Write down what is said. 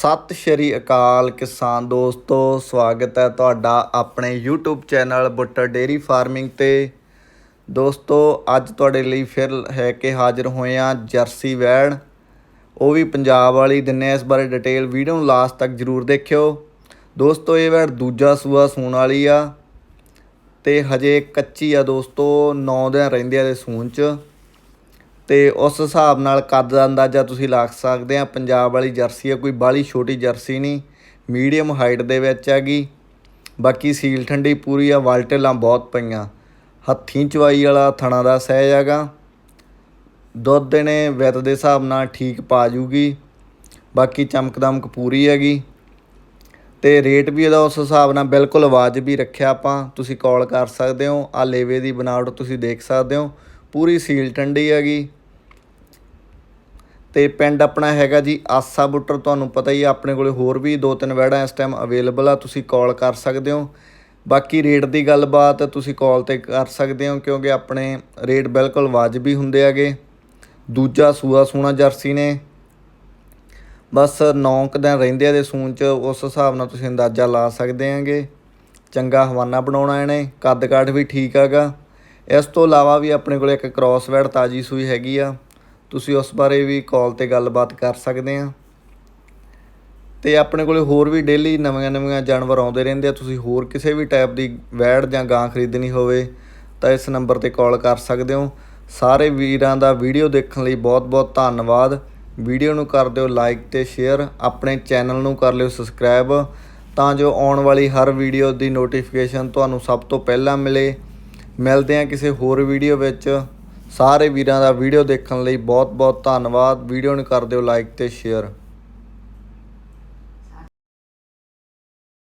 ਸਤਿ ਸ਼੍ਰੀ ਅਕਾਲ ਕਿਸਾਨ ਦੋਸਤੋ, ਸਵਾਗਤ ਹੈ ਤੁਹਾਡਾ ਆਪਣੇ YouTube channel Buttar dairy farming ਤੇ। ਦੋਸਤੋ, ਅੱਜ ਤੁਹਾਡੇ ਲਈ ਫਿਰ ਹੈ ਕਿ ਹਾਜ਼ਰ ਹੋਏ ਆ ਜਰਸੀ ਵੈੜ ਉਹ ਵੀ ਪੰਜਾਬ ਵਾਲੀ ਦਿੰਨੇ ਆ ਇਸ ਬਾਰੇ ਡਿਟੇਲ ਵੀਡੀਓ ਨੂੰ ਲਾਸਟ ਤੱਕ ਜਰੂਰ ਦੇਖਿਓ। ਦੋਸਤੋ, ਇਹ ਵੈੜ ਦੂਜਾ ਸੂਆ ਸੂਣ ਵਾਲੀ ਆ। ਤੇ ਹਜੇ ਕੱਚੀ ਆ ਦੋਸਤੋ 9 ਦਿਨ ਰਹਿੰਦੇ ਆ ਦੇ ਸੂਣ ਚ। ਤੇ ਉਸ ਹਿਸਾਬ ਨਾਲ ਕੱਦ ਦਾ ਅੰਦਾਜ਼ਾ ਤੁਸੀਂ ਲਾ ਸਕਦੇ ਆ। ਪੰਜਾਬ ਵਾਲੀ ਜਰਸੀ ਆ, ਕੋਈ ਬਾਲੀ ਛੋਟੀ ਜਰਸੀ ਨਹੀਂ। ਮੀਡੀਅਮ ਹਾਈਟ ਦੇ ਵਿੱਚ ਹੈਗੀ। ਬਾਕੀ ਸੀਲ ਠੰਡੀ ਪੂਰੀ ਆ, ਵਾਲਟੇਲਾਂ ਬਹੁਤ ਪਈਆਂ। ਹੱਥੀਂ ਚਵਾਈ ਵਾਲਾ ਥਣਾ ਦਾ ਸਹਿਜ ਹੈਗਾ। ਦੁੱਧ ਨੇ ਵਿੱਤ ਦੇ ਹਿਸਾਬ ਨਾਲ ਠੀਕ ਪਾ ਜੂਗੀ। ਬਾਕੀ ਚਮਕਦਮਕ ਪੂਰੀ ਹੈਗੀ। ਤੇ ਰੇਟ ਵੀ ਇਹਦਾ ਉਸ ਹਿਸਾਬ ਨਾਲ ਬਿਲਕੁਲ ਵਾਜਬੀ ਰੱਖਿਆ ਆਪਾਂ। ਤੁਸੀਂ ਕਾਲ ਕਰ ਸਕਦੇ ਹੋ। ਆ ਲੇਵੇ ਦੀ ਬਣਾਵਟ ਤੁਸੀਂ ਦੇਖ ਸਕਦੇ ਹੋ। ਪੂਰੀ ਸੀਲ ਠੰਡੀ ਹੈਗੀ। ਤੇ ਪਿੰਡ ਆਪਣਾ ਹੈਗਾ ਜੀ ਆਸਾ ਬੁੱਟਰ, ਤੁਹਾਨੂੰ ਪਤਾ ਹੀ ਆ, ਆਪਣੇ ਕੋਲੇ ਹੋਰ ਵੀ ਦੋ ਤਿੰਨ ਵੈੜਾਂ ਇਸ ਟਾਈਮ ਅਵੇਲੇਬਲ ਆ, ਤੁਸੀਂ ਕਾਲ ਕਰ ਸਕਦੇ ਹੋ। ਬਾਕੀ ਰੇਟ ਦੀ ਗੱਲਬਾਤ ਤੁਸੀਂ ਕਾਲ ਤੇ ਕਰ ਸਕਦੇ ਹੋ, ਕਿਉਂਕਿ ਆਪਣੇ ਰੇਟ ਬਿਲਕੁਲ ਵਾਜਬੀ ਹੁੰਦੇ ਹੈਗੇ। ਦੂਜਾ ਸੂਆ ਸੂਣਾ ਜਰਸੀ ਨੇ। ਬਸ 9 ਕੁ ਦਿਨ ਰਹਿੰਦੇ ਆ ਦੇ ਸੂਣ ਚ, ਉਸ ਹਿਸਾਬ ਨਾਲ ਤੁਸੀਂ ਅੰਦਾਜ਼ਾ ਲਾ ਸਕਦੇ ਆਂਗੇ ਚੰਗਾ ਹਵਾਨਾ ਬਣਾਉਣਾ ਇਹਨੇ ਕੱਦ ਕਾਠ ਵੀ ਠੀਕ ਹੈਗਾ। ਇਸ ਤੋਂ ਇਲਾਵਾ ਵੀ ਆਪਣੇ ਕੋਲ ਇੱਕ ਕ੍ਰਾਸ ਵੈਡ ਤਾਜੀ ਸੂਈ ਹੈਗੀ ਆ। ਤੁਸੀਂ ਉਸ ਬਾਰੇ ਵੀ ਕਾਲ ਤੇ ਗੱਲਬਾਤ ਕਰ ਸਕਦੇ ਆ। ਤੇ ਆਪਣੇ ਕੋਲੇ ਹੋਰ ਵੀ ਡੇਲੀ ਨਵੀਆਂ ਨਵੀਆਂ ਜਾਨਵਰ ਆਉਂਦੇ ਰਹਿੰਦੇ ਆ। ਤੁਸੀਂ ਹੋਰ ਕਿਸੇ ਵੀ ਟਾਈਪ ਦੀ ਵੈੜ ਜਾਂ ਗਾਂ ਖਰੀਦਣੀ ਹੋਵੇ ਤਾਂ ਇਸ ਨੰਬਰ ਤੇ ਕਾਲ ਕਰ ਸਕਦੇ ਹੋ। ਸਾਰੇ ਵੀਰਾਂ ਦਾ ਵੀਡੀਓ ਦੇਖਣ ਲਈ ਬਹੁਤ ਬਹੁਤ ਧੰਨਵਾਦ। ਵੀਡੀਓ ਨੂੰ ਕਰ ਦਿਓ ਲਾਈਕ ਤੇ ਸ਼ੇਅਰ ਆਪਣੇ ਚੈਨਲ ਨੂੰ ਕਰ ਲਿਓ ਸਬਸਕ੍ਰਾਈਬ ਤਾਂ ਜੋ ਆਉਣ ਵਾਲੀ ਹਰ ਵੀਡੀਓ ਦੀ ਨੋਟੀਫਿਕੇਸ਼ਨ ਤੁਹਾਨੂੰ ਸਭ ਤੋਂ ਪਹਿਲਾਂ ਮਿਲੇ। ਮਿਲਦੇ ਹਾਂ ਕਿਸੇ ਹੋਰ ਵੀਡੀਓ ਵਿੱਚ। ਸਾਰੇ ਵੀਰਾਂ ਦਾ ਵੀਡੀਓ ਦੇਖਣ ਲਈ ਬਹੁਤ ਬਹੁਤ ਧੰਨਵਾਦ। ਵੀਡੀਓ ਨੂੰ ਕਰ ਦਿਓ ਲਾਈਕ ਤੇ ਸ਼ੇਅਰ